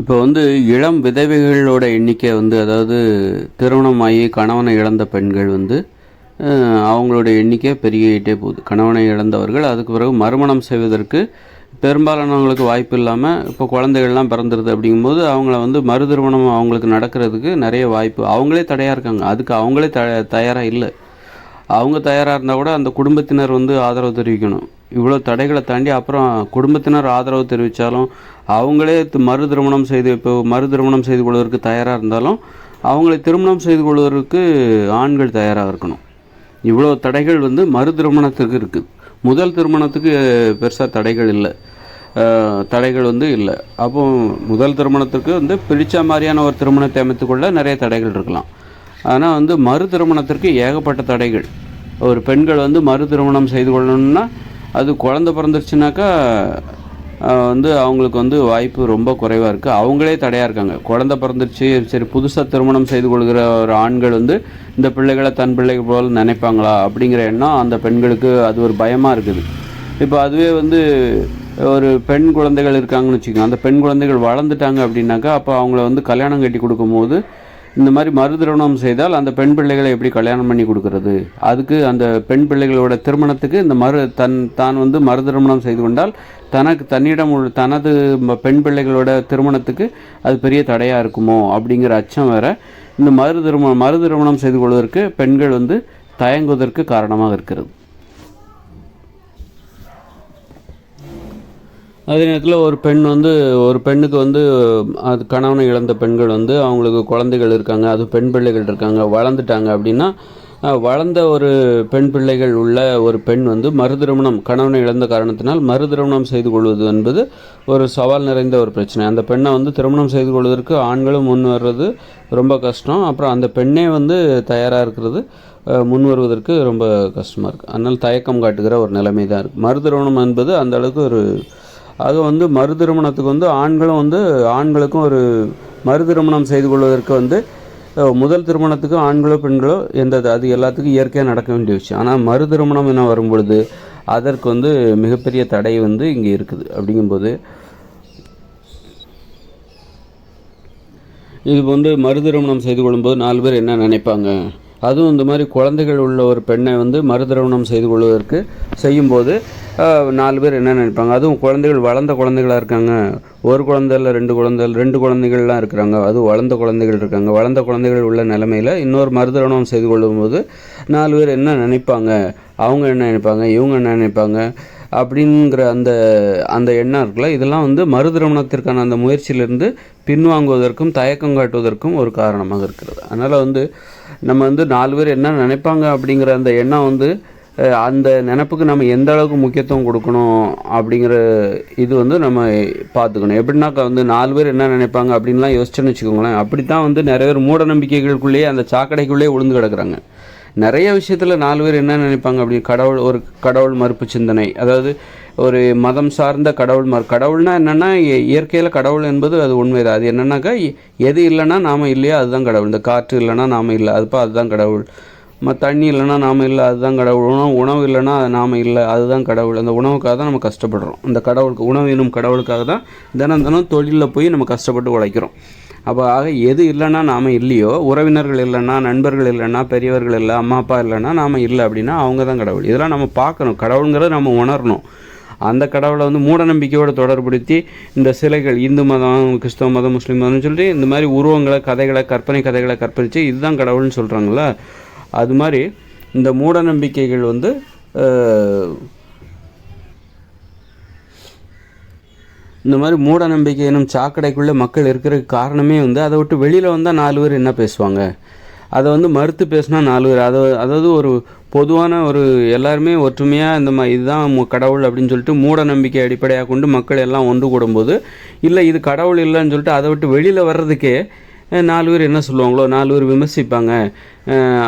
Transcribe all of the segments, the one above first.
இப்போ வந்து இளம் விதவைகளோட எண்ணிக்கை வந்து அதாவது திருமணமாகி கணவனை இழந்த பெண்கள் வந்து அவங்களோட எண்ணிக்கை பெருகிட்டே போகுது. கணவனை இழந்தவர்கள் அதுக்கு பிறகு மறுமணம் செய்வதற்கு பெரும்பாலானவங்களுக்கு வாய்ப்பு இல்லாமல் இப்போ குழந்தைகள்லாம் பிறந்துருது அப்படிங்கும்போது அவங்கள வந்து மறு திருமணம் அவங்களுக்கு நடக்கிறதுக்கு நிறைய வாய்ப்பு. அவங்களே தடையாக இருக்காங்க. அதுக்கு அவங்களே த தயாராக இல்லை. அவங்க தயாராக இருந்தால் கூட அந்த குடும்பத்தினர் வந்து ஆதரவு தெரிவிக்கணும். இவ்வளோ தடைகளை தாண்டி அப்புறம் குடும்பத்தினர் ஆதரவு தெரிவித்தாலும் அவங்களே மறு திருமணம் செய்து இப்போ மறு திருமணம் செய்து கொள்வதற்கு தயாராக இருந்தாலும் அவங்களை திருமணம் செய்து கொள்வதற்கு ஆண்கள் தயாராக இருக்கணும். இவ்வளோ தடைகள் வந்து மறு திருமணத்துக்கு இருக்குது முதல் திருமணத்துக்கு பெருசாக தடைகள் இல்லை. தடைகள் வந்து இல்லை. அப்போ முதல் திருமணத்துக்கு வந்து பிடிச்ச மாதிரியான ஒரு திருமணத்தை அமைத்துக்கொள்ள நிறைய தடைகள் இருக்கலாம். ஆனால் வந்து மறு திருமணத்திற்கு ஏகப்பட்ட தடைகள். ஒரு பெண்கள் வந்து மறு திருமணம் செய்து கொள்ளணும்னா அது குழந்த பிறந்துருச்சுனாக்கா வந்து அவங்களுக்கு வந்து வாய்ப்பு ரொம்ப குறைவாக இருக்குது அவங்களே தடையாக இருக்காங்க. குழந்த பிறந்துருச்சு சரி புதுசாக திருமணம் செய்து கொள்கிற ஒரு ஆண்கள் வந்து இந்த பிள்ளைகளை தன் பிள்ளைகள் போல் நினைப்பாங்களா? அப்படிங்கிற எண்ணம் அந்த பெண்களுக்கு அது ஒரு பயமாக இருக்குது. இப்போ அதுவே வந்து ஒரு பெண் குழந்தைகள் இருக்காங்கன்னு வச்சுக்கோங்க. அந்த பெண் குழந்தைகள் வளர்ந்துட்டாங்க அப்படின்னாக்கா அப்போ அவங்கள வந்து கல்யாணம் கட்டி கொடுக்கும்போது இந்த மாதிரி மறுதிருமணம் செய்தால் அந்த பெண் பிள்ளைகளை எப்படி கல்யாணம் பண்ணி கொடுக்கறது? அதுக்கு அந்த பெண் பிள்ளைகளோட திருமணத்துக்கு இந்த மறு தன் தான் வந்து மறு திருமணம் செய்து கொண்டால் தனக்கு தன்னிடம் உள்ள தனது பெண் பிள்ளைகளோட திருமணத்துக்கு அது பெரிய தடையாக இருக்குமோ அப்படிங்கிற அச்சம் வேற. இந்த மறு திருமணம் மறு திருமணம் செய்து கொள்வதற்கு பெண்கள் வந்து தயங்குவதற்கு காரணமாக இருக்கிறது. அதே நேரத்தில் ஒரு பெண் வந்து ஒரு பெண்ணுக்கு வந்து அது கணவனை இழந்த பெண்கள் வந்து அவங்களுக்கு குழந்தைகள் இருக்காங்க அது பெண் பிள்ளைகள் இருக்காங்க வளர்ந்துட்டாங்க அப்படின்னா வளர்ந்த ஒரு பெண் பிள்ளைகள் உள்ள ஒரு பெண் வந்து மறுதிருமணம் கணவனை இழந்த காரணத்தினால் மறுதிருமணம் செய்து கொள்வது என்பது ஒரு சவால் நிறைந்த ஒரு பிரச்சனை. அந்த பெண்ணை வந்து திருமணம் செய்து கொள்வதற்கு ஆண்களும் முன் வர்றது ரொம்ப கஷ்டம். அப்புறம் அந்த பெண்ணே வந்து தயாராக இருக்கிறது முன் வருவதற்கு ரொம்ப கஷ்டமாக இருக்குது அதனால் தயக்கம் காட்டுகிற ஒரு நிலைமை தான் இருக்குது மறுதிருமணம் என்பது அந்த அளவுக்கு ஒரு அது வந்து மறு திருமணத்துக்கு வந்து ஆண்களும் வந்து ஆண்களுக்கும் ஒரு மறு திருமணம் செய்து கொள்வதற்கு வந்து முதல் திருமணத்துக்கு ஆண்களோ பெண்களோ எந்த அது எல்லாத்துக்கும் இயற்கையாக நடக்க வேண்டிய விஷயம். ஆனால் மறு திருமணம் என வரும்பொழுது அதற்கு வந்து மிகப்பெரிய தடை வந்து இங்கே இருக்குது. அப்படிங்கும்போது இது வந்து மறு திருமணம் செய்து கொள்ளும்போது நாலு பேர் என்ன நினைப்பாங்க? அதுவும் இந்த மாதிரி குழந்தைகள் உள்ள ஒரு பெண்ணை வந்து மறுதிரவணம் செய்து கொள்வதற்கு செய்யும்போது நாலு பேர் என்ன நினைப்பாங்க? அதுவும் குழந்தைகள் வளர்ந்த குழந்தைகளாக இருக்காங்க. ஒரு குழந்தை இல்லை ரெண்டு குழந்தை ரெண்டு குழந்தைகள்லாம் இருக்கிறாங்க. அதுவும் வளர்ந்த குழந்தைகள் இருக்காங்க. வளர்ந்த குழந்தைகள் உள்ள நிலமையில் இன்னொரு மறுதிரவணம் செய்து கொள்ளும்போது நாலு பேர் என்ன நினைப்பாங்க? அவங்க என்ன நினைப்பாங்க? இவங்க என்ன நினைப்பாங்க? அப்படிங்கிற அந்த அந்த எண்ணம் இருக்குல்ல? இதெல்லாம் வந்து மறு திருமணத்திற்கான அந்த முயற்சியிலிருந்து பின்வாங்குவதற்கும் தயக்கம் காட்டுவதற்கும் ஒரு காரணமாக இருக்கிறது. அதனால் வந்து நம்ம வந்து நாலு பேர் என்ன நினைப்பாங்க அப்படிங்கிற அந்த எண்ணம் வந்து அந்த நினப்புக்கு நம்ம எந்த அளவுக்கு முக்கியத்துவம் கொடுக்கணும் அப்படிங்கிற இது வந்து நம்ம பார்த்துக்கணும். எப்படின்னாக்கா வந்து நாலு பேர் என்ன நினைப்பாங்க அப்படின்லாம் யோசிச்சோன்னு வச்சுக்கோங்களேன். அப்படி தான் வந்து நிறைய பேர் மூட நம்பிக்கைகளுக்குள்ளேயே அந்த சாக்கடைக்குள்ளேயே விழுந்து கிடக்குறாங்க. நிறைய விஷயத்தில் நாலு பேர் என்ன நினைப்பாங்க அப்படின்னு கடவுள் ஒரு கடவுள் மறுப்பு சிந்தனை. அதாவது ஒரு மதம் சார்ந்த கடவுள் மறு கடவுள்னா என்னென்னா இயற்கையில் கடவுள் என்பது அது உண்மைதான். அது என்னென்னாக்கா எது இல்லைன்னா நாம் இல்லையோ அதுதான் கடவுள். இந்த காற்று இல்லைன்னா நாம் இல்லை அதுப்பா அதுதான் கடவுள். தண்ணி இல்லைன்னா நாம் இல்லை அதுதான் கடவுள். உணவு உணவு இல்லைன்னா அது இல்லை அதுதான் கடவுள். அந்த உணவுக்காக தான் நம்ம கஷ்டப்படுறோம். அந்த கடவுளுக்கு உணவு எனும் கடவுளுக்காக தான் தினம் தினம் தொழிலில் போய் நம்ம கஷ்டப்பட்டு உழைக்கிறோம். அப்போ ஆக எது இல்லைன்னா நாம் இல்லையோ உறவினர்கள் இல்லைன்னா நண்பர்கள் இல்லைன்னா பெரியவர்கள் இல்லை அம்மா அப்பா இல்லைன்னா நாம் இல்லை அப்படின்னா அவங்க தான் கடவுள். இதெல்லாம் நம்ம பார்க்கணும். கடவுளுங்கிறத நம்ம உணரணும். அந்த கடவுளை வந்து மூட நம்பிக்கையோடு தொடர்புடுத்தி இந்த சிலைகள் இந்து மதம் கிறிஸ்தவ மதம் முஸ்லீம் மதம்னு சொல்லிட்டு இந்த மாதிரி உருவங்களை கதைகளை கற்பனை கதைகளை கற்பனித்து இதுதான் கடவுள்னு சொல்கிறாங்களா அது மாதிரி இந்த மூடநம்பிக்கைகள் வந்து இந்த மாதிரி மூட நம்பிக்கை எனும் சாக்கடைக்குள்ளே மக்கள் இருக்கிறதுக்கு காரணமே வந்து அதை விட்டு வெளியில் வந்தால் நாலு பேர் என்ன பேசுவாங்க? அதை வந்து மறுத்து பேசினா நாலு பேர். அதை அதாவது ஒரு பொதுவான ஒரு எல்லாருமே ஒற்றுமையாக இந்த மாதிரி இதுதான் கடவுள் அப்படின்னு சொல்லிட்டு மூட நம்பிக்கை அடிப்படையாக கொண்டு மக்கள் எல்லாம் ஒன்று கூடும்போது இல்லை இது கடவுள் இல்லைன்னு சொல்லிட்டு அதை விட்டு வெளியில் வர்றதுக்கே நாலு பேர் என்ன சொல்லுவாங்களோ நாலு பேர் விமர்சிப்பாங்க.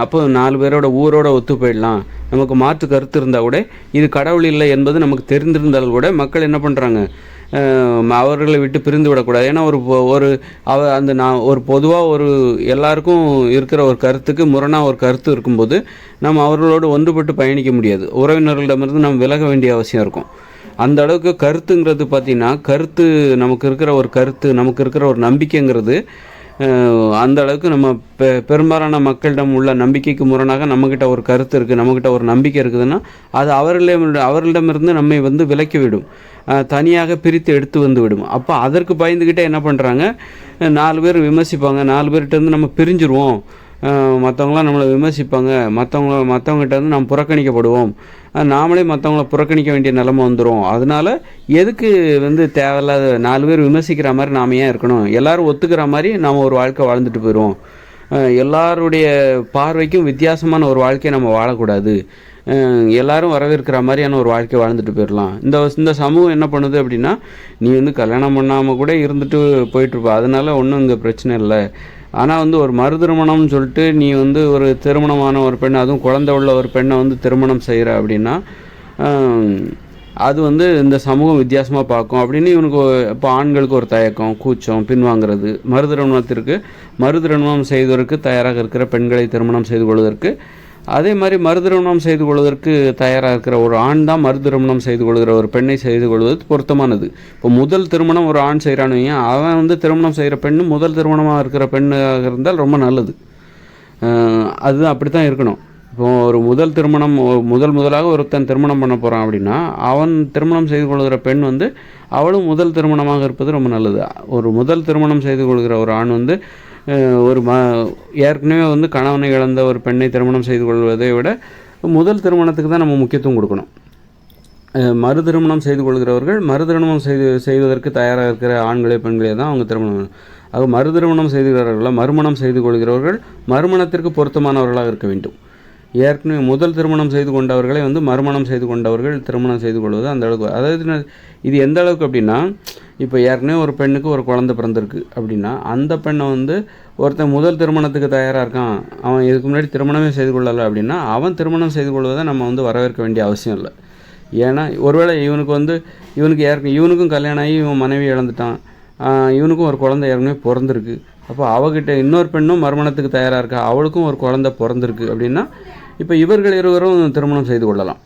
அப்போ நாலு பேரோட ஊரோட ஒத்து போயிடலாம். நமக்கு மாற்று கருத்து இருந்தால் கூட இது கடவுள் இல்லை என்பது நமக்கு தெரிந்திருந்தால் கூட மக்கள் என்ன பண்ணுறாங்க அவர்களை விட்டு பிரிந்து விடக்கூடாது. ஏன்னா ஒரு ஒரு அவ அந்த நான் ஒரு பொதுவாக ஒரு எல்லாருக்கும் இருக்கிற ஒரு கருத்துக்கு முரணாக ஒரு கருத்து இருக்கும்போது நம்ம அவர்களோடு ஒன்றுபட்டு பயணிக்க முடியாது. உறவினர்களிடமிருந்து நம்ம விலக வேண்டிய அவசியம் இருக்கும். அந்த அளவுக்கு கருத்துங்கிறது பார்த்திங்கன்னா கருத்து நமக்கு இருக்கிற ஒரு கருத்து நமக்கு இருக்கிற ஒரு நம்பிக்கைங்கிறது அந்த அளவுக்கு நம்ம பெ பெரும்பாலான மக்களிடம் உள்ள நம்பிக்கைக்கு முரணாக நம்மக்கிட்ட ஒரு கருத்து இருக்குது நம்மக்கிட்ட ஒரு நம்பிக்கை இருக்குதுன்னா அது அவர்களிடம் அவர்களிடமிருந்து நம்மை வந்து விலக்கி விடும் தனியாக பிரித்து எடுத்து வந்து விடும். அப்போ அதற்கு பயந்துக்கிட்டே என்ன பண்ணுறாங்க நாலு பேர் விமர்சிப்பாங்க. நாலு பேர்கிட்ட இருந்து நம்ம பிரிஞ்சிருவோம். மற்றவங்களாம் நம்மளை விமர்சிப்பாங்க. மற்றவங்கள மற்றவங்ககிட்ட வந்து நாம் புறக்கணிக்கப்படுவோம். நாமளே மற்றவங்கள புறக்கணிக்க வேண்டிய நிலமை வந்துடும் அதனால எதுக்கு வந்து தேவையில்லாத நாலு பேர் விமர்சிக்கிற மாதிரி நாம ஏன் இருக்கணும்? எல்லோரும் ஒத்துக்கிற மாதிரி நாம் ஒரு வாழ்க்கை வாழ்ந்துட்டு போயிடுவோம். எல்லாருடைய பார்வைக்கும் வித்தியாசமான ஒரு வாழ்க்கையை நம்ம வாழக்கூடாது. எல்லாரும் வரவேற்கிற மாதிரியான ஒரு வாழ்க்கை வாழ்ந்துட்டு போயிடலாம். இந்த இந்த சமூகம் என்ன பண்ணுது அப்படின்னா நீ வந்து கல்யாணம் பண்ணாமல் கூட இருந்துட்டு போயிட்டுருப்ப. அதனால ஒன்றும் இங்கே பிரச்சனை இல்லை. ஆனால் வந்து ஒரு மறு திருமணம்னு சொல்லிட்டு நீ வந்து ஒரு திருமணமான ஒரு பெண் அதுவும் குழந்தை உள்ள ஒரு பெண்ணை வந்து திருமணம் செய்கிற அப்படின்னா அது வந்து இந்த சமூகம் வித்தியாசமாக பார்க்கும். அப்படின்னு இவனுக்கு இப்போ ஆண்களுக்கு ஒரு தயக்கம் கூச்சம் பின்வாங்கிறது. மறு திருமணத்திற்கு மறு திருமணம் செய்வதற்கு தயாராக இருக்கிற பெண்களை திருமணம் செய்து கொள்வதற்கு அதே மாதிரி மறுதிருமணம் செய்து கொள்வதற்கு தயாராக இருக்கிற ஒரு ஆண் தான் மறு திருமணம் செய்து கொள்கிற ஒரு பெண்ணை செய்து கொள்வது பொருத்தமானது. இப்போ முதல் திருமணம் ஒரு ஆண் செய்கிறான்னு வையேன், அவன் வந்து திருமணம் செய்கிற பெண்ணு முதல் திருமணமாக இருக்கிற பெண்ணாக இருந்தால் ரொம்ப நல்லது. அதுதான் அப்படி தான் இருக்கணும். இப்போ ஒரு முதல் திருமணம் முதல் முதலாக ஒருத்தன் திருமணம் பண்ண போகிறான் அப்படின்னா அவன் திருமணம் செய்து கொள்கிற பெண் வந்து அவளும் முதல் திருமணமாக இருப்பது ரொம்ப நல்லது. ஒரு முதல் திருமணம் செய்து கொள்கிற ஒரு ஆண் வந்து ஒரு ம ஏற்கனவே வந்து கணவனை இழந்த ஒரு பெண்ணை திருமணம் செய்து கொள்வதை விட முதல் திருமணத்துக்கு தான் நம்ம முக்கியத்துவம் கொடுக்கணும். மறு திருமணம் செய்து கொள்கிறவர்கள் மறு திருமணம் செய்து செய்வதற்கு தயாராக இருக்கிற ஆண்களே பெண்களே தான் அவங்க திருமணம் ஆக மறு திருமணம் செய்துகிறார்களா மறுமணம் செய்து கொள்கிறவர்கள் மறுமணத்திற்கு பொருத்தமானவர்களாக இருக்க வேண்டும். ஏற்கனவே முதல் திருமணம் செய்து கொண்டவர்களை வந்து மறுமணம் செய்து கொண்டவர்கள் திருமணம் செய்து கொள்வது அந்த அளவுக்கு. அதாவது இது எந்த அளவுக்கு அப்படின்னா இப்போ ஏற்கனவே ஒரு பெண்ணுக்கு ஒரு குழந்தை பிறந்திருக்கு அப்படின்னா அந்த பெண்ணை வந்து ஒருத்தன் முதல் திருமணத்துக்கு தயாராக இருக்கான் அவன் இதுக்கு முன்னாடி திருமணமே செய்து கொள்ளலை அப்படின்னா அவன் திருமணம் செய்து கொள்வதை நம்ம வந்து வரவேற்க வேண்டிய அவசியம் இல்லை. ஏன்னா ஒருவேளை இவனுக்கு வந்து இவனுக்கு ஏற்க இவனுக்கும் கல்யாணம் ஆகி இவன் மனைவி இழந்துட்டான் இவனுக்கும் ஒரு குழந்தை ஏற்கனவே பிறந்திருக்கு. அப்போ அவகிட்ட இன்னொரு பெண்ணும் மறுமணத்துக்கு தயாராக இருக்கா அவளுக்கும் ஒரு குழந்தை பிறந்திருக்கு அப்படின்னா இப்போ இவர்கள் இருவரும் திருமணம் செய்து கொள்ளலாம்.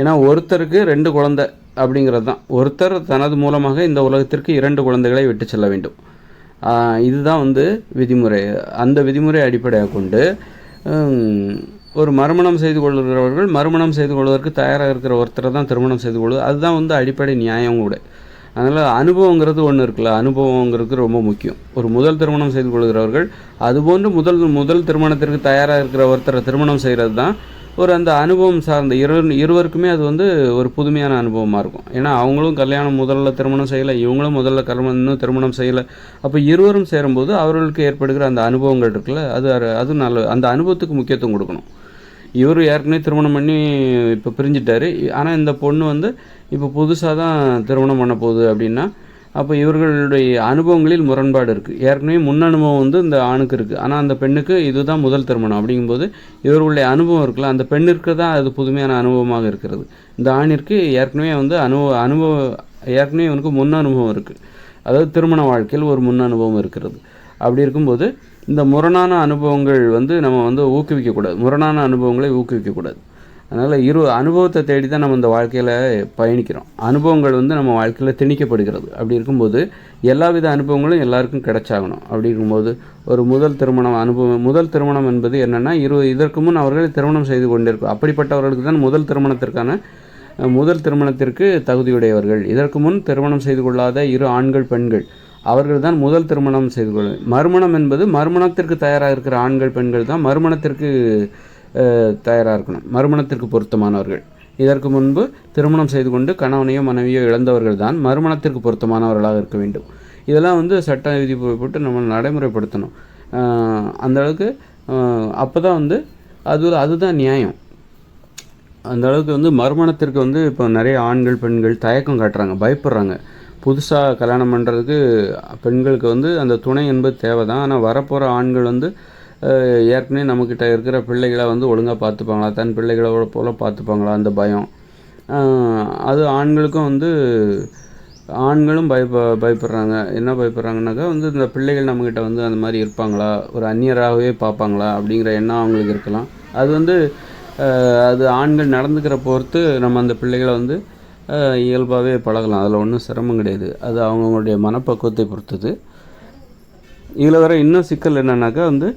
ஏன்னா ஒருத்தருக்கு ரெண்டு குழந்தை அப்படிங்கிறது தான். ஒருத்தர் தனது மூலமாக இந்த உலகத்திற்கு இரண்டு குழந்தைகளை விட்டு செல்ல வேண்டும். இதுதான் வந்து விதிமுறை. அந்த விதிமுறை அடிப்படையாக கொண்டு ஒரு மறுமணம் செய்து கொள்கிறவர்கள் மறுமணம் செய்து கொள்வதற்கு தயாராக இருக்கிற ஒருத்தரை தான் திருமணம் செய்து கொள்வது. அதுதான் வந்து அடிப்படை நியாயம் கூட. அதனால் அனுபவங்கிறது ஒன்று இருக்குல்ல அனுபவங்கிறது ரொம்ப முக்கியம். ஒரு முதல் திருமணம் செய்து கொள்கிறவர்கள் அதுபோன்று முதல் முதல் திருமணத்திற்கு தயாராக இருக்கிற ஒருத்தரை திருமணம் செய்கிறது தான் ஒரு அந்த அனுபவம் சார்ந்த இரு இருவருக்குமே அது வந்து ஒரு புதுமையான அனுபவமாக இருக்கும். ஏன்னா அவங்களும் கல்யாணம் முதல்ல திருமணம் செய்யலை இவங்களும் முதல்ல கல்யாணம் இன்னும் திருமணம் செய்யலை. அப்போ இருவரும் சேரும்போது அவர்களுக்கு ஏற்படுகிற அந்த அனுபவங்கள் இருக்குல்ல அது அது நல்ல அந்த அனுபவத்துக்கு முக்கியத்துவம் கொடுக்கணும். இவர் ஏற்கனவே திருமணம் பண்ணி இப்போ பிரிஞ்சிட்டாரு. ஆனால் இந்த பொண்ணு வந்து இப்போ புதுசாக தான் திருமணம் பண்ண போகுது அப்படின்னா அப்போ இவர்களுடைய அனுபவங்களில் முரண்பாடு இருக்குது ஏற்கனவே முன் அனுபவம் வந்து இந்த ஆணுக்கு இருக்குது ஆனால் அந்த பெண்ணுக்கு இதுதான் முதல் திருமணம் அப்படிங்கும்போது இவர்களுடைய அனுபவம் இருக்குல்ல அந்த பெண்ணிற்கு தான் அது புதுமையான அனுபவமாக இருக்கிறது. இந்த ஆணிற்கு ஏற்கனவே வந்து அனுபவ அனுபவ ஏற்கனவே இவனுக்கு முன் அனுபவம் இருக்குது அதாவது திருமண வாழ்க்கையில் ஒரு முன் அனுபவம் இருக்கிறது. அப்படி இருக்கும்போது இந்த முரணான அனுபவங்கள் வந்து நம்ம வந்து ஊக்குவிக்கக்கூடாது. முரணான அனுபவங்களை ஊக்குவிக்கக்கூடாது. அதனால் இரு அனுபவத்தை தேடி தான் நம்ம இந்த வாழ்க்கையில் பயணிக்கிறோம். அனுபவங்கள் வந்து நம்ம வாழ்க்கையில் திணிக்கப்படுகிறது. அப்படி இருக்கும்போது எல்லா வித அனுபவங்களும் எல்லாருக்கும் கிடைச்சாகணும். அப்படி இருக்கும்போது ஒரு முதல் திருமணம் அனுபவம் முதல் திருமணம் என்பது என்னென்னா இரு இதற்கு முன் அவர்கள் திருமணம் செய்து கொண்டிருக்கும் அப்படிப்பட்டவர்களுக்கு தான் முதல் திருமணத்திற்கான முதல் திருமணத்திற்கு தகுதியுடையவர்கள். இதற்கு முன் திருமணம் செய்து கொள்ளாத இரு ஆண்கள் பெண்கள் அவர்கள் தான் முதல் திருமணம் செய்து கொள்ள மறுமணம் என்பது மறுமணத்திற்கு தயாராக இருக்கிற ஆண்கள் பெண்கள் தான் மறுமணத்திற்கு தயாராக இருக்கணும். மறுமணத்திற்கு பொருத்தமானவர்கள். இதற்கு முன்பு திருமணம் செய்து கொண்டு கணவனையோ மனைவியோ இழந்தவர்கள் தான் மறுமணத்திற்கு பொருத்தமானவர்களாக இருக்க வேண்டும். இதெல்லாம் வந்து சட்ட விதி போட்டு நம்ம நடைமுறைப்படுத்தணும். அந்தளவுக்கு அந்த அளவுக்கு அப்போ தான் வந்து அது அதுதான் நியாயம். அந்த அளவுக்கு வந்து மறுமணத்திற்கு வந்து இப்போ நிறைய ஆண்கள் பெண்கள் தயக்கம் காட்டுறாங்க பயப்படுறாங்க. புதுசாக கல்யாணம் பண்ணுறதுக்கு பெண்களுக்கு வந்து அந்த துணை என்பது தேவை தான் ஆனால் வரப்போகிற ஆண்கள் வந்து ஏற்கனவே நம்மக்கிட்ட இருக்கிற பிள்ளைகளை வந்து ஒழுங்காக பார்த்துப்பாங்களா? தன் பிள்ளைகளோட போல் பார்த்துப்பாங்களா அந்த பயம்? அது ஆண்களுக்கும் வந்து ஆண்களும் பயப்ப பயப்படுறாங்க. என்ன பயப்படுறாங்கனாக்கா வந்து இந்த பிள்ளைகள் நம்மக்கிட்ட வந்து அந்த மாதிரி இருப்பாங்களா? ஒரு அந்நியராகவே பார்ப்பாங்களா? அப்படிங்கிற எண்ணம் அவங்களுக்கு இருக்கலாம். அது வந்து அது ஆண்கள் நடந்துக்கிற பொறுத்து நம்ம அந்த பிள்ளைகளை வந்து இயல்பாகவே பழகலாம். அதில் ஒன்றும் சிரமம் கிடையாது. அது அவங்கவுங்களுடைய மனப்பக்குவத்தை பொறுத்தது. இதில் வர இன்னும் சிக்கல் என்னன்னாக்கா வந்து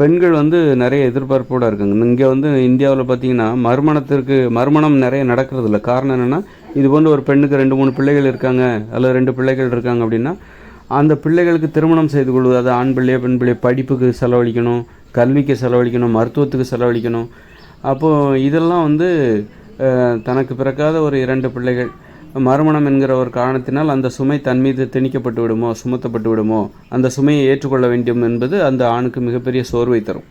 பெண்கள் வந்து நிறைய எதிர்பார்ப்போடு இருக்காங்க. இங்கே வந்து இந்தியாவில் பார்த்தீங்கன்னா மறுமணத்திற்கு மறுமணம் நிறைய நடக்கிறது இல்லை காரணம் என்னென்னா இது போன்று ஒரு பெண்ணுக்கு ரெண்டு மூணு பிள்ளைகள் இருக்காங்க அல்லது ரெண்டு பிள்ளைகள் இருக்காங்க அப்படின்னா அந்த பிள்ளைகளுக்கு திருமணம் செய்து கொள்வது அது ஆண் பிள்ளையோ பெண் பிள்ளையோ படிப்புக்கு செலவழிக்கணும் கல்விக்கு செலவழிக்கணும் மருத்துவத்துக்கு செலவழிக்கணும். அப்போது இதெல்லாம் வந்து தனக்கு பிறக்காத ஒரு இரண்டு பிள்ளைகள் மறுமணம் என்கிற ஒரு காரணத்தினால் அந்த சுமை தன் மீது திணிக்கப்பட்டு விடுமோ சுமத்தப்பட்டு விடுமோ அந்த சுமையை ஏற்றுக்கொள்ள வேண்டும் என்பது அந்த ஆணுக்கு மிகப்பெரிய சோர்வை தரும்.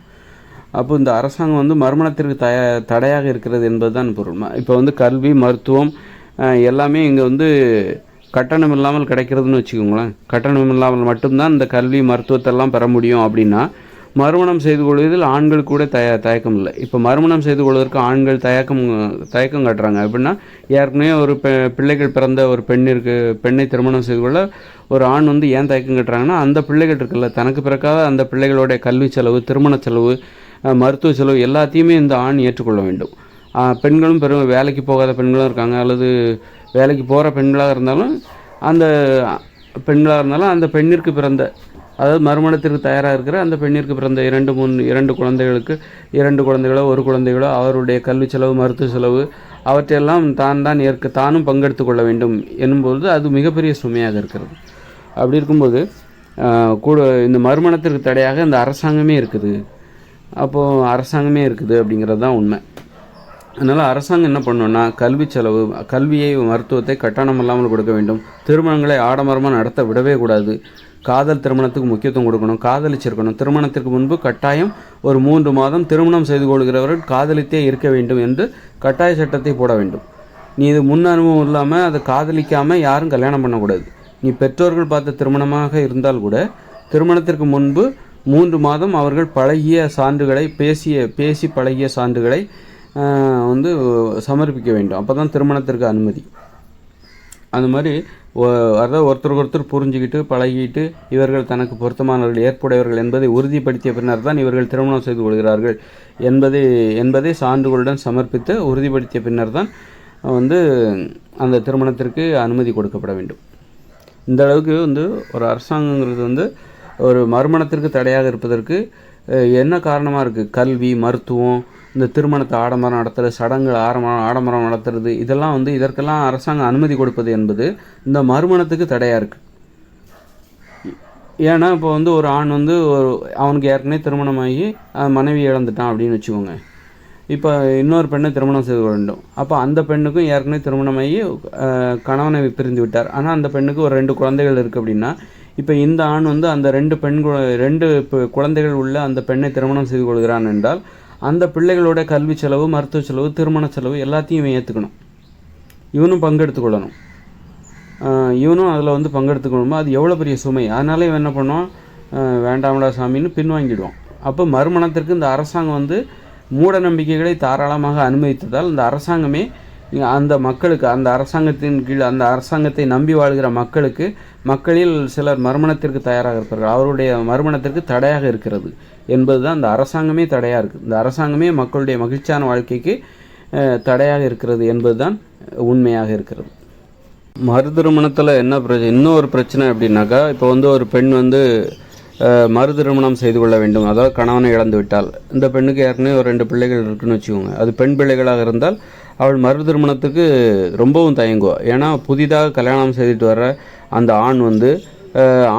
அப்போ இந்த அரசாங்கம் வந்து மறுமணத்திற்கு தய தடையாக இருக்கிறது என்பது தான் பொருள் இப்போ வந்து கல்வி மருத்துவம் எல்லாமே இங்கே வந்து கட்டணம் இல்லாமல் கிடைக்கிறதுன்னு வச்சுக்கோங்களேன். கட்டணம் இல்லாமல் மட்டும்தான் இந்த கல்வி மருத்துவத்தெல்லாம் பெற முடியும் அப்படின்னா மறுமணம் செய்து கொள்வதில் ஆண்கள் கூட தய தயக்கம் இல்லை. இப்போ மறுமணம் செய்து கொள்வதற்கு ஆண்கள் தயக்கம் தயக்கம் காட்டுறாங்க. எப்படின்னா ஏற்கனவே ஒரு பெ பிள்ளைகள் பிறந்த ஒரு பெண்ணிற்கு பெண்ணை திருமணம் செய்து கொள்ள ஒரு ஆண் வந்து ஏன் தயக்கம் கட்டுறாங்கன்னா அந்த பிள்ளைகள் இருக்குல்ல தனக்கு பிறக்காத அந்த பிள்ளைகளுடைய கல்வி செலவு திருமண செலவு மருத்துவ செலவு எல்லாத்தையுமே இந்த ஆண் ஏற்றுக்கொள்ள வேண்டும். பெண்களும் பெரும் வேலைக்கு போகாத பெண்களும் இருக்காங்க அல்லது வேலைக்கு போகிற பெண்களாக இருந்தாலும் அந்த பெண்களாக இருந்தாலும் அந்த பெண்ணிற்கு பிறந்த அதாவது மறுமணத்திற்கு தயாராக இருக்கிற அந்த பெண்ணிற்கு பிறந்த இரண்டு மூணு இரண்டு குழந்தைகளுக்கு இரண்டு குழந்தைகளோ ஒரு குழந்தைகளோ அவருடைய கல்வி செலவு மருத்துவ செலவு அவற்றையெல்லாம் தான் தான் ஏற்க தானும் பங்கெடுத்து கொள்ள வேண்டும் என்னும்போது அது மிகப்பெரிய சுமையாக இருக்கிறது. அப்படி இருக்கும்போது கூட இந்த மறுமணத்திற்கு தடையாக இந்த அரசாங்கமே இருக்குது. அப்போது அரசாங்கமே இருக்குது அப்படிங்கிறது தான் உண்மை. அதனால் அரசாங்கம் என்ன பண்ணணும்னா கல்வி செலவு கல்வியை மருத்துவத்தை கட்டணம் இல்லாமல் கொடுக்க வேண்டும். திருமணங்களை ஆடம்பரமாக நடத்த விடவே கூடாது. காதல் திருமணத்துக்கு முக்கியத்துவம் கொடுக்கணும் காதலிச்சிருக்கணும். திருமணத்திற்கு முன்பு கட்டாயம் ஒரு மூன்று மாதம் திருமணம் செய்து கொள்கிறவர்கள் காதலித்தே இருக்க வேண்டும் என்று கட்டாய சட்டத்தை போட வேண்டும். நீ இது முன் அனுபவம் இல்லாமல் அதை காதலிக்காமல் யாரும் கல்யாணம் பண்ணக்கூடாது. நீ பெற்றோர்கள் பார்த்த திருமணமாக இருந்தால் கூட திருமணத்திற்கு முன்பு மூன்று மாதம் அவர்கள் பழகிய சான்றுகளை பேசிய பேசி பழகிய சான்றுகளை வந்து சமர்ப்பிக்க வேண்டும். அப்போ தான் திருமணத்திற்கு அனுமதி. அந்த மாதிரி அதாவது ஒருத்தருக்கு ஒருத்தர் புரிஞ்சுக்கிட்டு பழகிட்டு இவர்கள் தனக்கு பொருத்தமானவர்கள் ஏற்புடையவர்கள் என்பதை உறுதிப்படுத்திய பின்னர் தான் இவர்கள் திருமணம் செய்து கொள்கிறார்கள் என்பதை என்பதை சான்றுகளுடன் சமர்ப்பித்து உறுதிப்படுத்திய பின்னர் தான் வந்து அந்த திருமணத்திற்கு அனுமதி கொடுக்கப்பட வேண்டும். இந்த அளவுக்கு வந்து ஒரு அரசாங்கங்கிறது வந்து ஒரு மறுமணத்திற்கு தடையாக இருப்பதற்கு என்ன காரணமாக இருக்குது கல்வி மருத்துவம் இந்த திருமணத்தை ஆடம்பரம் நடத்துறது சடங்குகள் ஆடம்பரம் ஆடம்பரம் நடத்துறது இதெல்லாம் வந்து இதற்கெல்லாம் அரசாங்கம் அனுமதி கொடுப்பது என்பது இந்த மறுமணத்துக்கு தடையாக இருக்குது ஏன்னா இப்போ வந்து ஒரு ஆண் வந்து ஒரு அவனுக்கு ஏற்கனவே திருமணமாகி மனைவி இழந்துட்டான் அப்படின்னு வச்சுக்கோங்க. இப்போ இன்னொரு பெண்ணை திருமணம் செய்து வேண்டும். அப்போ அந்த பெண்ணுக்கும் ஏற்கனவே திருமணமாகி கணவனை பிரிந்து விட்டார். ஆனால் அந்த பெண்ணுக்கு ஒரு ரெண்டு குழந்தைகள் இருக்குது அப்படின்னா இப்போ இந்த ஆண் வந்து அந்த ரெண்டு பெண் ரெண்டு குழந்தைகள் உள்ள அந்த பெண்ணை திருமணம் செய்து கொள்கிறான் என்றால் அந்த பிள்ளைகளோட கல்வி செலவு மருத்துவ செலவு திருமண செலவு எல்லாத்தையும் இவன் ஏற்றுக்கணும் இவனும் பங்கெடுத்துக்கொள்ளணும் இவனும் அதில் வந்து பங்கெடுத்துக்கணுமா அது எவ்வளோ பெரிய சுமை? அதனால இவன் என்ன பண்ணுவான்? வேண்டாமடா சாமின்னு பின்வாங்கிடுவான். அப்போ மறுமணத்திற்கு இந்த அரசாங்கம் வந்து மூட நம்பிக்கைகளை தாராளமாக அனுமதித்ததால் இந்த அரசாங்கமே அந்த மக்களுக்கு அந்த அரசாங்கத்தின் கீழ் அந்த அரசாங்கத்தை நம்பி வாழ்கிற மக்களுக்கு மக்களில் சிலர் மறுமணத்திற்கு தயாராக இருப்பார்கள். அவருடைய மறுமணத்திற்கு தடையாக இருக்கிறது என்பது தான் அந்த அரசாங்கமே தடையாக இருக்குது இந்த அரசாங்கமே மக்களுடைய மகிழ்ச்சியான வாழ்க்கைக்கு தடையாக இருக்கிறது என்பது தான் உண்மையாக இருக்கிறது. மறு திருமணத்தில் என்ன பிரச்சனை இன்னொரு பிரச்சனை அப்படின்னாக்கா இப்போ வந்து ஒரு பெண் வந்து மறு திருமணம் செய்து கொள்ள வேண்டும். அதாவது கணவனை இழந்து விட்டால் இந்த பெண்ணுக்கு ஏற்கனவே ஒரு ரெண்டு பிள்ளைகள் இருக்குன்னு வச்சுக்கோங்க. அது பெண் பிள்ளைகளாக இருந்தால் அவள் மறு திருமணத்துக்கு ரொம்பவும் தயங்குவா. ஏன்னா புதிதாக கல்யாணம் செய்துட்டு வர்ற அந்த ஆண் வந்து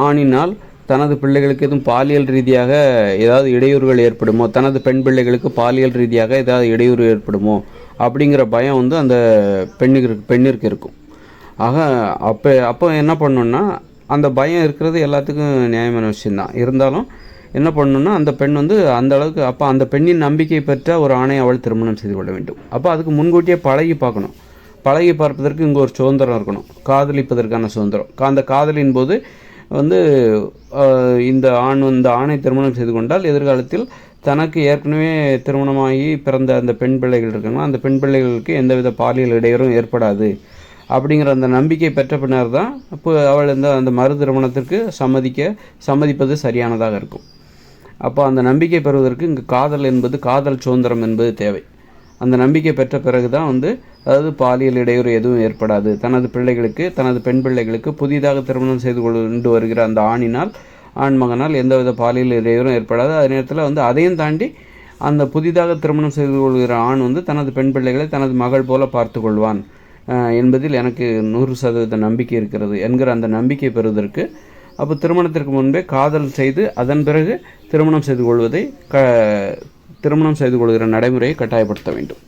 ஆணினால் தனது பிள்ளைகளுக்கு எதுவும் பாலியல் ரீதியாக ஏதாவது இடையூறுகள் ஏற்படுமோ தனது பெண் பிள்ளைகளுக்கு பாலியல் ரீதியாக ஏதாவது இடையூறு ஏற்படுமோ அப்படிங்கிற பயம் வந்து அந்த பெண்ணுக்கு பெண்ணிற்கு இருக்கும். ஆக அப்போ அப்போ என்ன பண்ணணும்னா அந்த பயம் இருக்கிறது எல்லாத்துக்கும் நியாயமான விஷயம்தான். இருந்தாலும் என்ன பண்ணணும்னா அந்த பெண் வந்து அந்த அளவுக்கு அப்போ அந்த பெண்ணின் நம்பிக்கை பெற்ற ஒரு ஆணை அவள் திருமணம் செய்து கொள்ள வேண்டும். அப்போ அதுக்கு முன்கூட்டியே பழகி பார்க்கணும். பழகி பார்ப்பதற்கு இங்கே ஒரு சுதந்திரம் இருக்கணும். காதலிப்பதற்கான சுதந்திரம். அந்த காதலின் போது வந்து இந்த ஆண் இந்த ஆணை திருமணம் செய்து கொண்டால் எதிர்காலத்தில் தனக்கு ஏற்கனவே திருமணமாகி பிறந்த அந்த பெண் பிள்ளைகள் இருக்காங்களோ அந்த பெண் பிள்ளைகளுக்கு எந்தவித பாலியல் இடையூறும் ஏற்படாது அப்படிங்கிற அந்த நம்பிக்கை பெற்ற பின்னர் தான் இப்போ அவள் இந்த அந்த மறு திருமணத்திற்கு சம்மதிக்க சம்மதிப்பது சரியானதாக இருக்கும். அப்போ அந்த நம்பிக்கை பெறுவதற்கு இங்கு காதல் என்பது காதல் சுதந்திரம் என்பது தேவை. அந்த நம்பிக்கை பெற்ற பிறகு தான் வந்து அதாவது பாலியல் இடையூறு எதுவும் ஏற்படாது. தனது பிள்ளைகளுக்கு தனது பெண் பிள்ளைகளுக்கு புதிதாக திருமணம் செய்து கொண்டு வருகிற அந்த ஆணினால் ஆண் மகனால் எந்தவித பாலியல் இடையூறும் ஏற்படாது. அதே நேரத்தில் வந்து அதையும் தாண்டி அந்த புதிதாக திருமணம் செய்து கொள்கிற ஆண் வந்து தனது பெண் பிள்ளைகளை தனது மகள் போல பார்த்து கொள்வான். என்பதில் எனக்கு நூறு சதவீத நம்பிக்கை இருக்கிறது என்கிற அந்த நம்பிக்கை பெறுவதற்கு அப்போ திருமணத்திற்கு முன்பே காதல் செய்து அதன் பிறகு திருமணம் செய்து கொள்வதை க திருமணம் செய்து கொள்கிற நடைமுறையை கட்டாயப்படுத்த வேண்டும்.